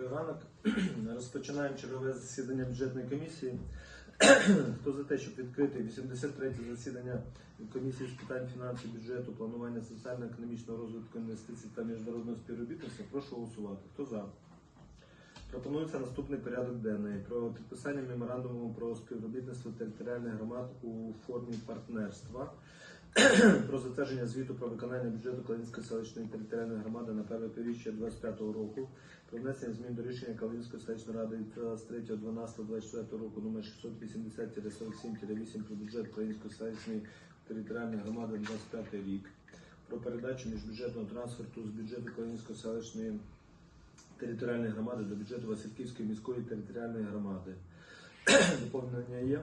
Добрий ранок. Розпочинаємо чергове засідання бюджетної комісії. Хто за те, щоб відкрити 83 засідання комісії з питань фінансів, бюджету, планування соціально-економічного розвитку інвестицій та міжнародного співробітництва, прошу голосувати. Хто за? Пропонується наступний порядок денний про підписання меморандуму про співробітництво територіальних громад у формі партнерства. Про затвердження звіту про виконання бюджету Калинської селищної територіальної громади на перше півріччя 2025 року, про внесення змін до рішення Калинської селищної ради від 23.12.24 року номер 680-47-8 про бюджет Калинської селищної територіальної громади на 25 рік, про передачу міжбюджетного трансферту з бюджету Калинської селищної територіальної громади до бюджету Васильківської міської територіальної громади. Доповнення є.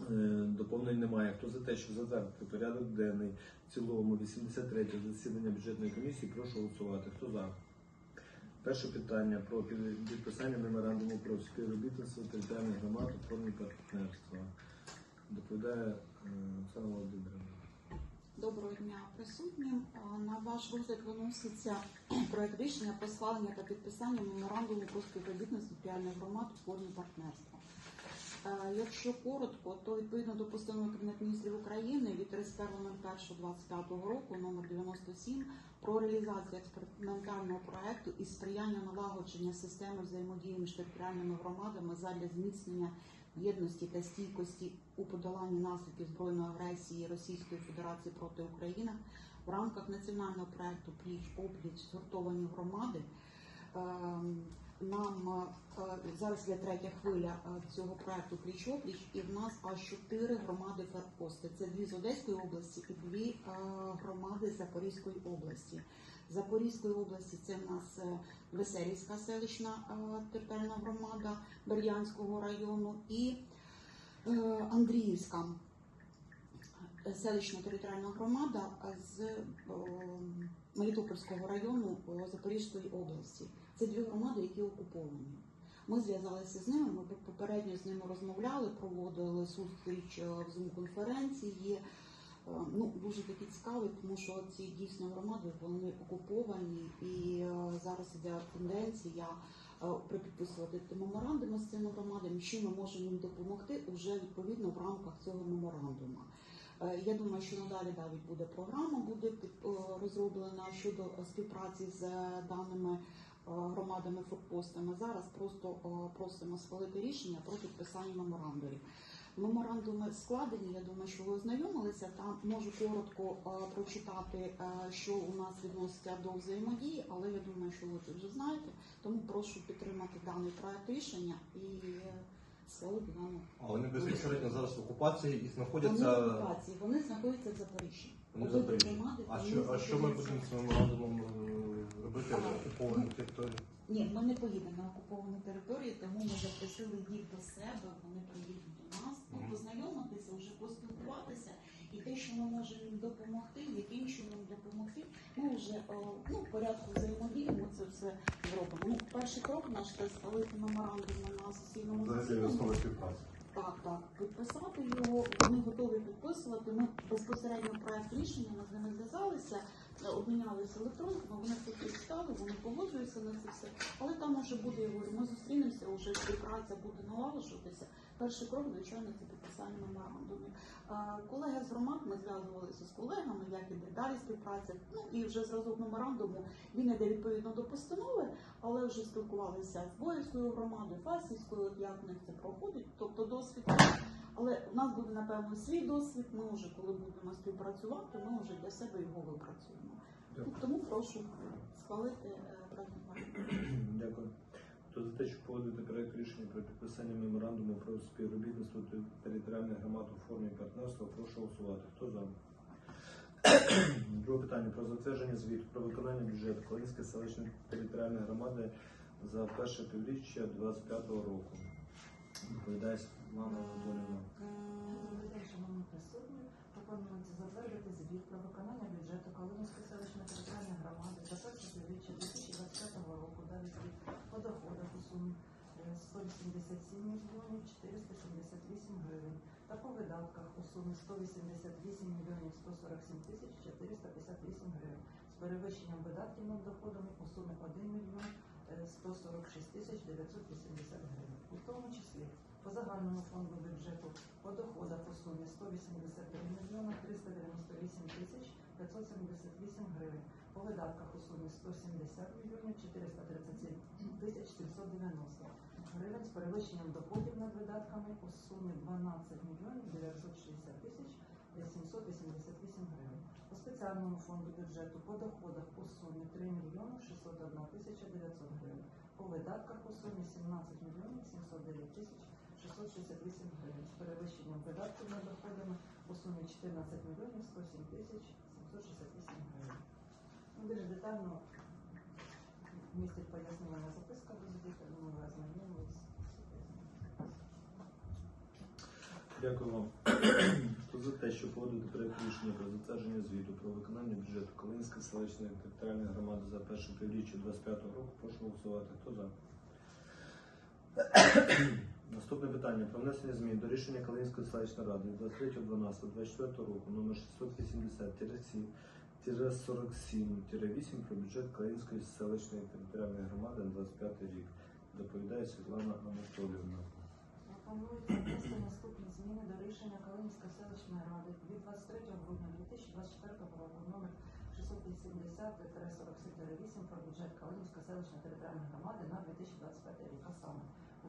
Е, Доповнень немає. Хто за те, щоб затвердити порядок денний в цілому 83 засідання бюджетної комісії, прошу голосувати. Хто за? Перше питання про підписання меморандуму про співробітництво територіальних громад у формі партнерства. Доповідає е, Оксана Володимирівна. Доброго дня присутнім. На ваш розгляд виноситься проект рішення про схвалення та підписання меморандуму про співробітництво територіальних громад у формі партнерства. Якщо коротко, то відповідно до постанови Кабінету міністрів України від 31.01.25 року номер 97 про реалізацію експериментального проекту і сприяння налагодження системи взаємодії між територіальними громадами задля зміцнення єдності та стійкості у подоланні наслідків збройної агресії Російської Федерації проти України в рамках національного проекту Пліч опліч згуртовані громади. Нам е, зараз є третя хвиля е, цього проекту Пліч опліч, і в нас аж чотири громади ферпости. Це дві з Одеської області і дві е, громади Запорізької області. Запорізької області це в нас Веселівська селищна територіальна громада Бердянського району і Андріївська селищна територіальна громада з е, Мелітопольського району Запорізької області. Це дві громади, які окуповані. Ми зв'язалися з ними, ми попередньо з ними розмовляли, проводили зустріч е, в Zoom-конференції. Е, Ну, дуже такі цікаві, тому що ці дійсно громади вони окуповані, і зараз іде тенденція припідписувати меморандуми з цими громадами, що ми можемо їм допомогти вже відповідно в рамках цього меморандуму. Е, Я думаю, що надалі навіть буде програма, буде е, розроблена щодо співпраці з даними е, громадами форпостами. Зараз просто просимо схвалити рішення про підписання меморандумів. Меморандуми складені. Я думаю, що ви ознайомилися. Там можу коротко прочитати, що у нас відноситься до взаємодії, але я думаю, що ви це вже знаєте. Тому прошу підтримати даний проект рішення і е, схвалити. А вони безпосередньо зараз в окупації і Вони знаходяться. в окупації, вони знаходяться в Запоріжжі. Вони в Запоріжжі. А що, а що ми будемо з меморандумом е, робити в окупованій території? Ні, ми не поїдемо на окуповані території, тому ми запросили їх до себе, вони приїдуть до нас, ну, Мгм. познайомитися, вже поспілкуватися. І те, що ми можемо їм допомогти, яким чином допомогти, ми вже ну, в порядку взаємодії ми це все зробимо. Ну, перший крок наш це схвалити меморандум на сесійному засіданні. Так, так, підписати його. Вони готові підписувати. Ми безпосередньо проект рішення ми з ними зв'язалися, обмінялися електронками, вони це прочитали, вони погоджуються на це все. Але там уже буде, я говорю, ми зустрінемося, вже співпраця буде налагоджуватися. Перший крок, звичайно, це підписання меморандумів. Колеги з громад ми зв'язувалися з колегами, як іде далі співпраця. Ну і вже зразок меморандуму він іде відповідно до постанови, але вже спілкувалися з Боївською громадою, Фасівською, як в них це проходить, тобто досвід. Але в нас буде напевно свій досвід. Ми вже коли будемо співпрацювати, ми вже для себе його випрацюємо. Дякую. Тому прошу схвалити е, проект. Дякую. Хто за те, щоб погодити проект рішення про підписання меморандуму про співробітництво територіальних громад у формі партнерства, прошу голосувати. Хто за? Друге питання про затвердження звіту про виконання бюджету Колинської селищної територіальної громади за перше півріччя 2025 року. Доповідає Світлана Анатоліївна. Добрий день, шановні присутні. Пропонується затвердити звіт про виконання бюджету Калинівської селищної територіальної громади за перше півріччя 2025 року. Далі звіт по доходах у сумі е, 187 мільйонів 478 гривень та по видатках у сумі 188 мільйонів 147 тисяч 458 гривень з перевищенням видатків над доходами у сумі 1 мільйон е, 140 46 тисяч 980 гривень. У тому числі по загальному фонду бюджету по доходах у сумі 183 мільйона 398 тисяч 578 гривень. По видатках у сумі 170 мільйонів 437 тисяч 790 гривень з перевищенням доходів над видатками у сумі 12 мільйонів 960 тисяч 788 гривень. По спеціальному фонду бюджету по доходах у сумі 3 мільйони 601 тисяча 900 гривень. По видатках у сумі 17 мільйонів 709 тисяч 668 гривень. З перевищенням видатків над доходами у сумі 14 мільйонів 107 тисяч 768 гривень. Ну, більш детально містить пояснювальна записка до звіту, ознайомились. Дякую вам. Хто за те, щоб погодити проект рішення про затвердження звіту про виконання бюджету Калинської селищної територіальної громади за перше півріччя 25 року, прошу голосувати. Хто за? Наступне питання про внесення змін до рішення Калинської селищної ради від 23.12.24 року номер 680-47-8 про бюджет Калинської селищної територіальної громади на 25 рік. Доповідає Світлана Анатоліївна. Пропонується внести наступні зміни до рішення Калинівської селищної ради від 23 грудня 2024 року номер 680-47-8 про бюджет Калинівської селищної територіальної громади на 2025 рік. А саме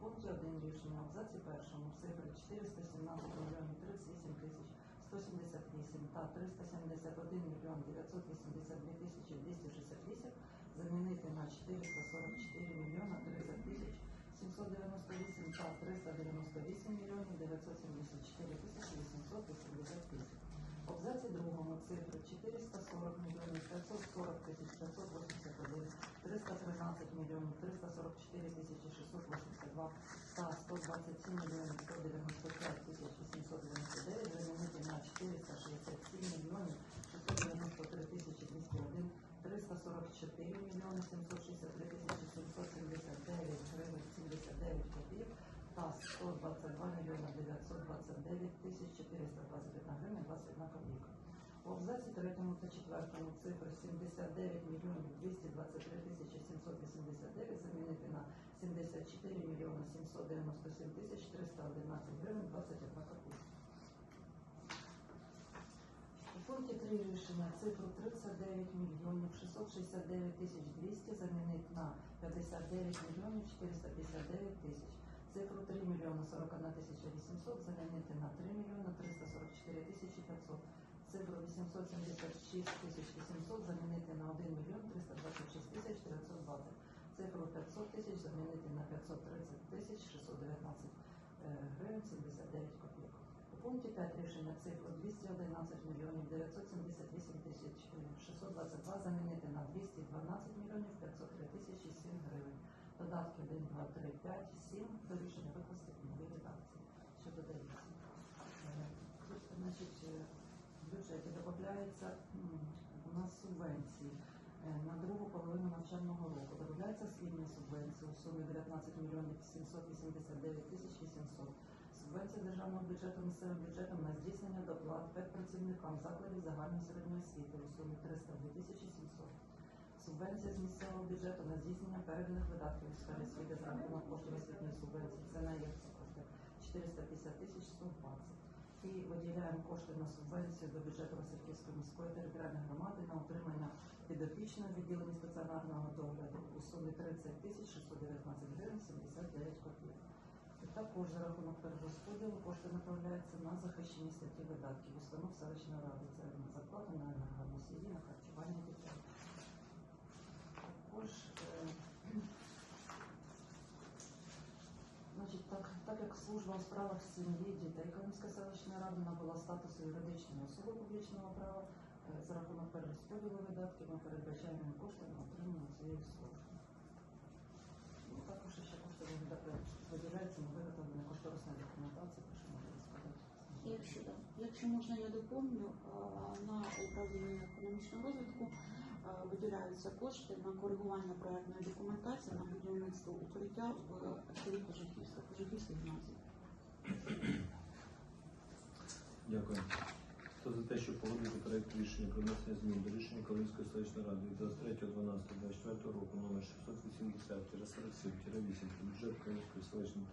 пункті 1 рішення абзаці першому цифри 417 мільйонів 38 тисяч 178 та 371 мільйон 982 тисячі 268 замінити на 444 мільйона 30 тисяч 798 та 398 мільйонів 974 тисячі 888. Абзаці другому цифри 440 мільйонів 540 тисяч 581, 313 мільйонів 344 тисячі 682 та 127 мільйонів 195 тисяч 899 замінити на 467 мільйонів 693 тисячі 201 344 мільйони 763 тисячі 779 гривень 79 копійок та 122 мільйони 929 тисяч 421 гривень 21 копійка. У абзаці третьому та четвертому цифри 79 мільйонів 223 тисячі 789 замінити на 74 мільйони 797 тисяч 311 гривень 21 копійка. У пункті 3 рішення цифру 39 мільйонів 669 тисяч 200 замінити на 59 мільйонів 459 тисяч. Цифру 3 мільйони 41 тисяча 800 замінити на 3 мільйони 344 тисячі 500. Цифру 876 тисяч 800 замінити на 1 мільйон 326 тисяч 920. Цифру 500 тисяч замінити на 530 тисяч 619 е, гривень 79 копійок. У пункті 5 рішення цифру 211 мільйонів 978 тисяч 622 замінити на 212 мільйонів 503 тисячі 7 гривень. Додатки 1, 2, 3, 5, 7 до рішення викласти в новій редакції, що додається. Е, значить, е, в бюджеті додається у нас субвенції е, на другу половину навчального року. Додається освітня субвенція у сумі 19 мільйонів 789 тисяч 800. Субвенція державного бюджету місцевим бюджетом на здійснення доплат педпрацівникам закладів загальної середньої освіти у сумі 302 тисячі 700. Субвенція з місцевого бюджету на здійснення переданих видатків у сфері освіти за рахунок коштів освітньої субвенції. Це на є кошти 450 тисяч 120. І виділяємо кошти на субвенцію до бюджету Васильківської міської територіальної громади на утримання підопічного відділення стаціонарного догляду у сумі 30 тисяч 619 гривень 79 копійок. Також за рахунок перерозподілу кошти направляються на захищені статті видатків установ селищної ради. Це на зарплату, на енергоносії, на харчування дітей. Також, е, значить, так, так як служба у справах сім'ї дітей Кам'янська селищна рада набула статусу юридичної особи публічного права, е, за рахунок перерозподілу видатків ми передбачаємо кошти на отримання цієї служби. Ну, також ще кошти виділяються на виготовлення кошторисної документації, прошу. Якщо. Якщо можна, я доповню, на управління економічного розвитку виділяються кошти на коригування проектної документації на будівництво укриття в селі Кожухівська, Кожухівській гімназії. Дякую. Хто за те, щоб погодити проект рішення про внесення змін до рішення Калинської селищної ради від 23.12.24 року номер 680 50-47-8 бюджет Київської селищної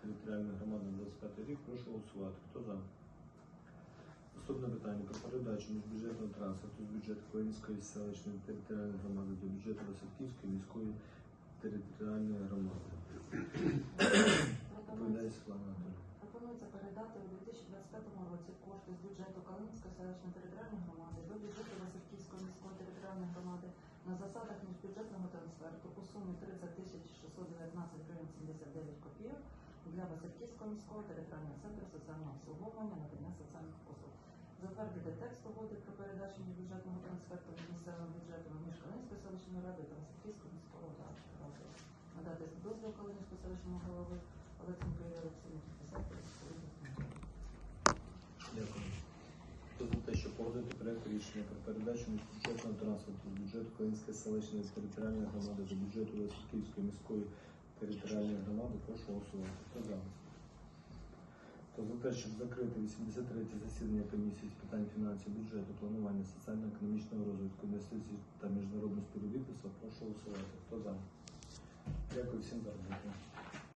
територіальної громади на 25 рік. Прошу голосувати. Хто за? Наступне питання про передачу міжбюджетного трансферту з бюджету Київської селищної територіальної громади до бюджету Васильківської міської територіальної громади. Доповідає Світлана. Пропонується передати у 2025 році кошти з бюджету Калинівської селищної територіальної громади до бюджету Васильківської міської територіальної громади на засадах міжбюджетного трансферту у сумі 30 тисяч 619 гривень 79 копійок для Васильківського міського територіального центру Затвердити текст угоди про передачу міжбюджетного трансферту від місцевого бюджету між Калинівською селищною радою та Васильківською міською радою. Надати дозвіл Калинівського селищного голови Олександру Олексійовичу підписати відповідну документ. Дякую. Хто за те, щоб погодити проект рішення про передачу міжбюджетного трансферту з бюджету Калинської селищної територіальної громади до бюджету Васильківської міської територіальної громади, прошу голосувати. Хто за те, щоб закрити 83 засідання комісії з питань фінансів, бюджету, планування соціально-економічного розвитку, інвестицій та міжнародного співробітництва, прошу голосувати. Хто за? Дякую всім за роботу.